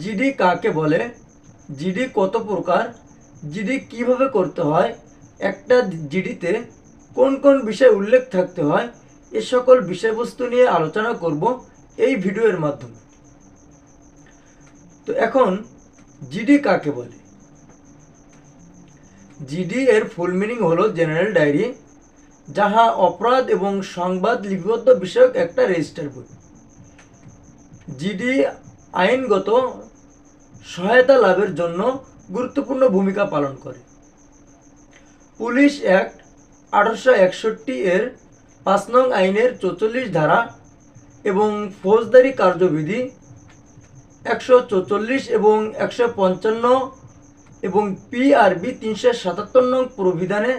GD কাকে বলে? GD কত প্রকার? জিডি কীভাবে করতে হয়? একটা জিডিতে কোন কোন বিষয় উল্লেখ থাকতে হয়? এ সকল বিষয়বস্তু নিয়ে আলোচনা করব এই ভিডিওর মাধ্যমে। তো এখন জিডি কাকে বলে? জিডি এর ফুল মিনিং হলো জেনারেল ডায়েরি যাহা অপরাধ এবং সংবাদ লিপিবদ্ধ বিষয়ক একটা রেজিস্টার বই। জিডি আইনগত সহায়তা লাভের জন্য গুরুত্বপূর্ণ ভূমিকা পালন করে। পুলিশ অ্যাক্ট আঠারোশো একষট্টি এর পাঁচ নং আইনের চৌচল্লিশ ধারা এবং ফৌজদারি কার্যবিধি একশো চৌচল্লিশ এবং একশো পঞ্চান্ন এবং পিআরবি তিনশো সাতাত্তর নং প্রবিধানে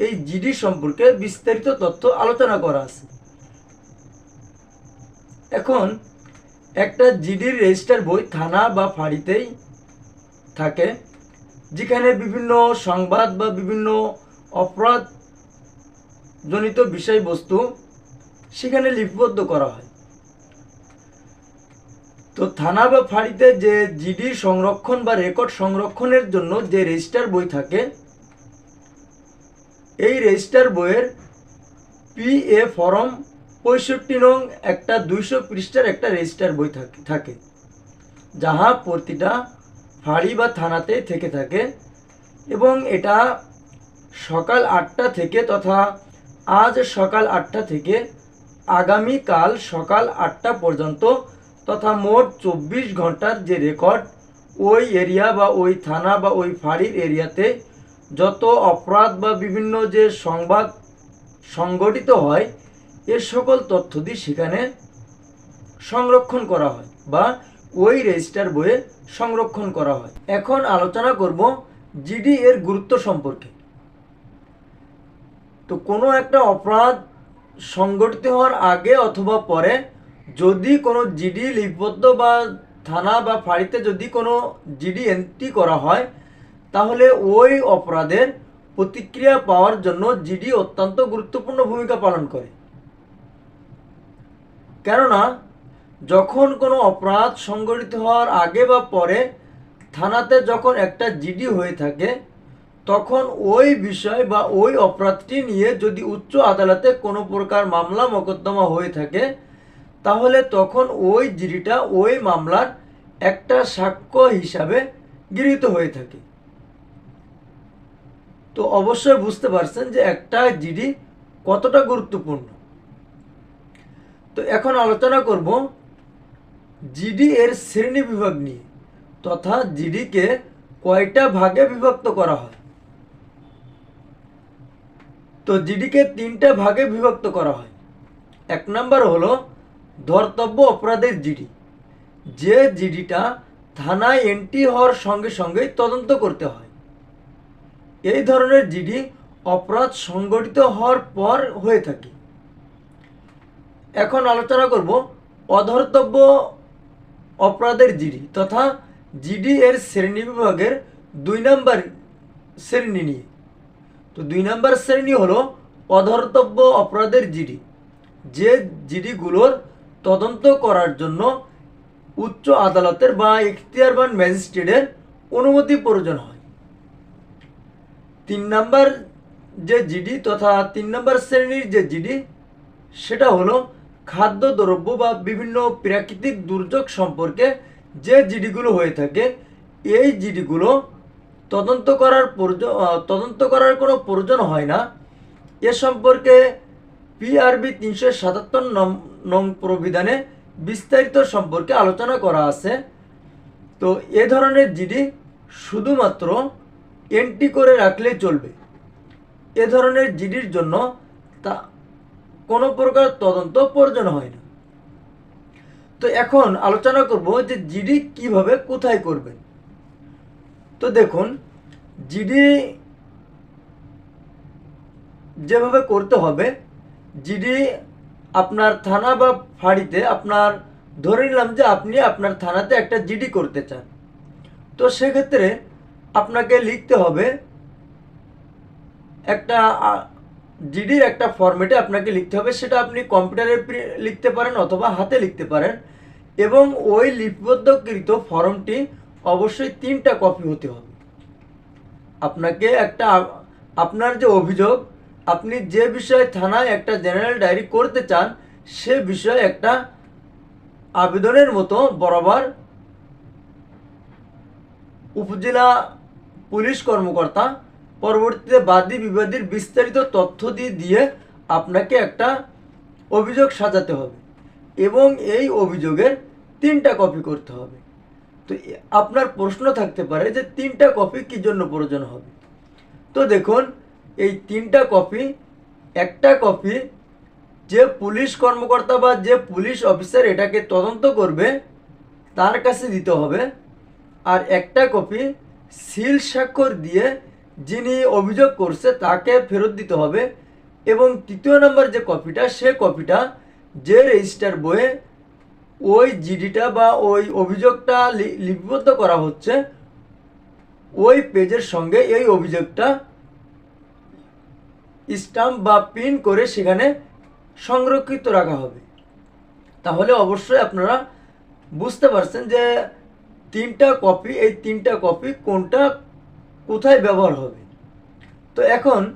এই জিডি সম্পর্কে বিস্তারিত তথ্য আলোচনা করা আছে। এখন একটা জিডির রেজিস্টার বই থানা বা ফাঁড়িতেই থাকে, যেখানে বিভিন্ন সংবাদ বা বিভিন্ন অপরাধ জনিত বিষয়বস্তু সেখানে লিপিবদ্ধ করা হয়। তো থানা বা ফাঁড়িতে যে জিডি সংরক্ষণ বা রেকর্ড সংরক্ষণের জন্য যে রেজিস্টার বই থাকে, এই রেজিস্টার বইয়ের পি এ ফরম পঁয়ষট্টি নং একটা দুইশো পৃষ্ঠার একটা রেজিস্টার বই থাকে যাহা প্রতিটা ফাঁড়ি বা থানাতে থেকে থাকে এবং এটা সকাল আটটা থেকে তথা আজ সকাল আটটা থেকে আগামীকাল সকাল আটটা পর্যন্ত তথা মোট চব্বিশ ঘণ্টার যে রেকর্ড ওই এরিয়া বা ওই থানা বা ওই ফাঁড়ির এরিয়াতে যত অপরাধ বা বিভিন্ন যে সংবাদ সংগঠিত হয় এ সকল তথ্য দিয়ে সেখানে সংরক্ষণ করা হয় বা ওই রেজিস্টার বইয়ে সংরক্ষণ করা হয়। এখন আলোচনা করব জিডি এর গুরুত্ব সম্পর্কে। তো কোনো একটা অপরাধ সংগঠিত হওয়ার আগে অথবা পরে যদি কোনো জিডি লিপিবদ্ধ বা থানা বা ফাঁড়িতে যদি কোনো জিডি এন্ট্রি করা হয়, তাহলে ওই অপরাধের প্রতিক্রিয়া পাওয়ার জন্য জিডি অত্যন্ত গুরুত্বপূর্ণ ভূমিকা পালন করে। কেননা, যখন কোনো অপরাধ সংগঠিত হওয়ার আগে বা পরে থানাতে যখন একটা জিডি হয়ে থাকে, তখন ওই বিষয় বা ওই অপরাধটি নিয়ে যদি উচ্চ আদালতে কোনো প্রকার মামলা মোকদ্দমা হয়ে থাকে, তাহলে তখন ওই জিডিটা ওই মামলার একটা সাক্ষ্য হিসাবে গৃহীত হয়ে থাকে। তো অবশ্যই বুঝতে পারছেন যে একটা জিডি কতটা গুরুত্বপূর্ণ। তো এখন আলোচনা করব জিডি এর শ্রেণি বিভাগ নিয়ে তথা জিডিকে কয়টা ভাগে বিভক্ত করা হয়। তো জিডিকে তিনটা ভাগে বিভক্ত করা হয়। এক নম্বর হলো ধর্তব্য অপরাধের জিডি। যে জিডিটা থানায় এন্ট্রি হওয়ার সঙ্গে সঙ্গেই তদন্ত করতে হয়। এই ধরনের জিডি অপরাধ সংগঠিত হওয়ার পর হয়ে থাকে। এখন আলোচনা করব অধর্তব্য অপরাধের জিডি তথা জিডি এর শ্রেণি বিভাগের দুই নম্বর শ্রেণি নিয়ে। তো দুই নম্বর শ্রেণি হলো অধর্তব্য অপরাধের জিডি। যে জিডিগুলোর তদন্ত করার জন্য উচ্চ আদালতের বা এখতিয়ারবান ম্যাজিস্ট্রেটের অনুমতি প্রয়োজন হয়। তিন নম্বর যে জিডি তথা তিন নম্বর শ্রেণির যে জিডি, সেটা হলো খাদ্য দ্রব্য বা বিভিন্ন প্রাকৃতিক দুর্যোগ সম্পর্কে যে জিডিগুলো হয়ে থাকে, এই জিডিগুলো তদন্ত করার তদন্ত করার কোনো প্রয়োজন হয় না। এ সম্পর্কে পিআরবি তিনশো সাতাত্তর নং প্রবিধানে বিস্তারিত সম্পর্কে আলোচনা করা আছে। তো এ ধরনের জিডি শুধুমাত্র এন্ট্রি করে রাখলেই চলবে। এ ধরনের জিডির জন্য তা কোনো প্রকার তদন্ত প্রয়োজন হয় না। তো এখন আলোচনা করব যে জিডি কীভাবে কোথায় করবেন তো দেখুন, জিডি যেভাবে করতে হবে, জিডি আপনার থানা বা ফাঁড়িতে আপনার ধরে নিলাম যে আপনি আপনার থানাতে একটা জিডি করতে চান। তো সেক্ষেত্রে আপনাকে লিখতে হবে একটা জিডির একটা ফরম্যাটে আপনাকে লিখতে হবে, সেটা আপনি কম্পিউটারে লিখতে পারেন অথবা হাতে লিখতে পারেন। এবং ওই লিপিবদ্ধকৃত ফর্মটি অবশ্যই তিনটা কপি হতে হবে। আপনাকে একটা আপনার যে অভিযোগ, আপনি যে বিষয়ে থানায় একটা জেনারেল ডায়েরি করতে চান, সে বিষয়ে একটা আবেদনের মতো বরাবর উপজেলা পুলিশ কর্মকর্তা পরবর্তীতে বাদী বিবাদীর বিস্তারিত তথ্য দিয়ে দিয়ে আপনাকে একটা অভিযোগ সাজাতে হবে এবং এই অভিযোগের তিনটা কপি করতে হবে। তো আপনার প্রশ্ন থাকতে পারে যে তিনটা কপি কি জন্য প্রয়োজন হবে? তো দেখুন, এই তিনটা কপি, একটা কপি যে পুলিশ কর্মকর্তা বা যে পুলিশ অফিসার এটাকে তদন্ত করবে, তার কাছে দিতে হবে। আর একটা কপি সিল স্বাক্ষর দিয়ে যিনি অভিযোগ করছে তাকে ফেরত দিতে হবে এবং তৃতীয় নম্বর যে কপিটা, সে কপিটা যে রেজিস্টার বইয়ে ওই জিডিটা বা ওই অভিযোগটা লিপিবদ্ধ করা হচ্ছে, ওই পেজের সঙ্গে এই অভিযোগটা স্টাম্প বা পিন করে সেখানে সংরক্ষিত রাখা হবে। তাহলে অবশ্যই আপনারা বুঝতে পারছেন যে তিনটা কপি, এই তিনটা কপি কোনটা কোথায় ব্যবহার হবে? তো এখন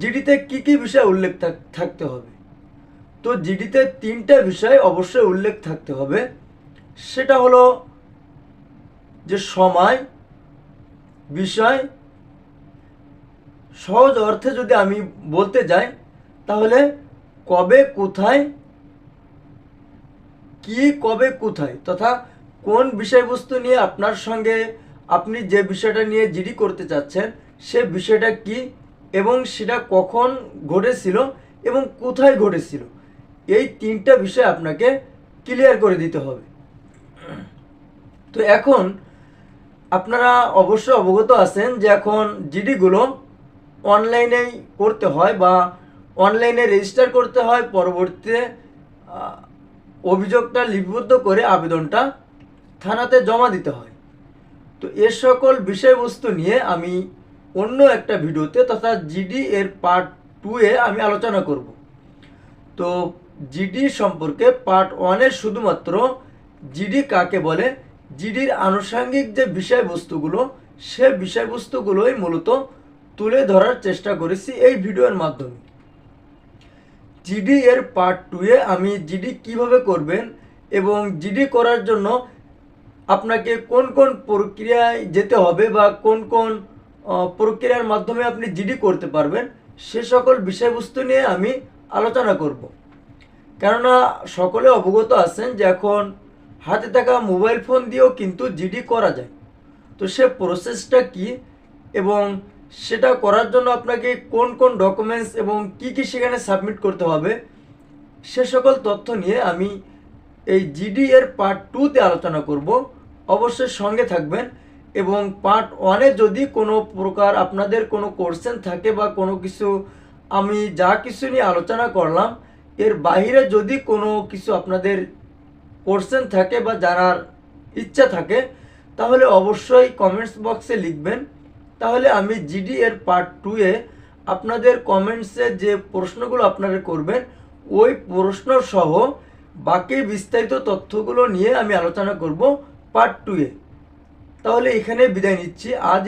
জিডিতে কি কি বিষয় উল্লেখ থাক- থাকতে হবে? তো জিডিতে তিনটা বিষয় অবশ্যই উল্লেখ থাকতে হবে। সেটা হলো যে সময়, বিষয়, সহজ অর্থে যদি আমি বলতে যাই, তাহলে কবে কোথায়, কি কবে কোথায়, তথা কোন বিষয়বস্তু নিয়ে আপনার সঙ্গে আপনি যে বিষয়টা নিয়ে জিডি করতে চাচ্ছেন, সে বিষয়টা কি এবং সেটা কখন ঘটেছিল এবং কোথায় ঘটেছিল, এই তিনটা বিষয় আপনাকে ক্লিয়ার করে দিতে হবে। তো এখন আপনারা অবশ্যই অবগত আছেন যে এখন জিডিগুলো অনলাইনেই করতে হয় বা অনলাইনে রেজিস্টার করতে হয়, পরবর্তীতে অভিযোগটা লিপিবদ্ধ করে আবেদনটা থানাতে জমা দিতে হয়। তো এ সকল বিষয়বস্তু নিয়ে আমি অন্য একটা ভিডিওতে তথা জিডি এর পার্ট টু এ আমি আলোচনা করব। তো জিডি সম্পর্কে পার্ট ওয়ানে শুধুমাত্র জিডি কাকে বলে, জিডির আনুষঙ্গিক যে বিষয়বস্তুগুলো, সে বিষয়বস্তুগুলোই মূলত তুলে ধরার চেষ্টা করেছি এই ভিডিওর মাধ্যমে। জিডি এর পার্ট টু এ আমি জিডি কীভাবে করবেন এবং জিডি করার জন্য আপনাকে কোন কোন প্রক্রিয়ায় যেতে হবে বা কোন কোন প্রক্রিয়ার মাধ্যমে আপনি জিডি করতে পারবেন, সে সকল বিষয়বস্তু নিয়ে আমি আলোচনা করব। কেননা সকলে অবগত আছেন যে এখন হাতে থাকা মোবাইল ফোন দিয়েও কিন্তু জিডি করা যায়। তো সে প্রসেসটা কি এবং সেটা করার জন্য আপনাকে কোন কোন ডকুমেন্টস এবং কি কি সেখানে সাবমিট করতে হবে, সে সকল তথ্য নিয়ে আমি এই জিডি এর পার্ট টুতে আলোচনা করব। অবশ্যই সঙ্গে থাকবেন এবং পার্ট ওয়ানে যদি কোনো প্রকার আপনাদের কোনো কোশ্চেন থাকে বা কোনো কিছু, আমি যা কিছু নিয়ে আলোচনা করলাম, এর বাইরে যদি কোনো কিছু আপনাদের কোশ্চেন থাকে বা জানার ইচ্ছা থাকে, তাহলে অবশ্যই কমেন্টস বক্সে লিখবেন। তাহলে আমি জিডি এর পার্ট টু এ আপনাদের কমেন্টসে যে প্রশ্নগুলো আপনারা করবেন, ওই প্রশ্ন সহ বাকি বিস্তারিত তথ্যগুলো নিয়ে আমি আলোচনা করব। পার্ট টু এ। তাহলে এখানে বিদায় নিচ্ছি। আজ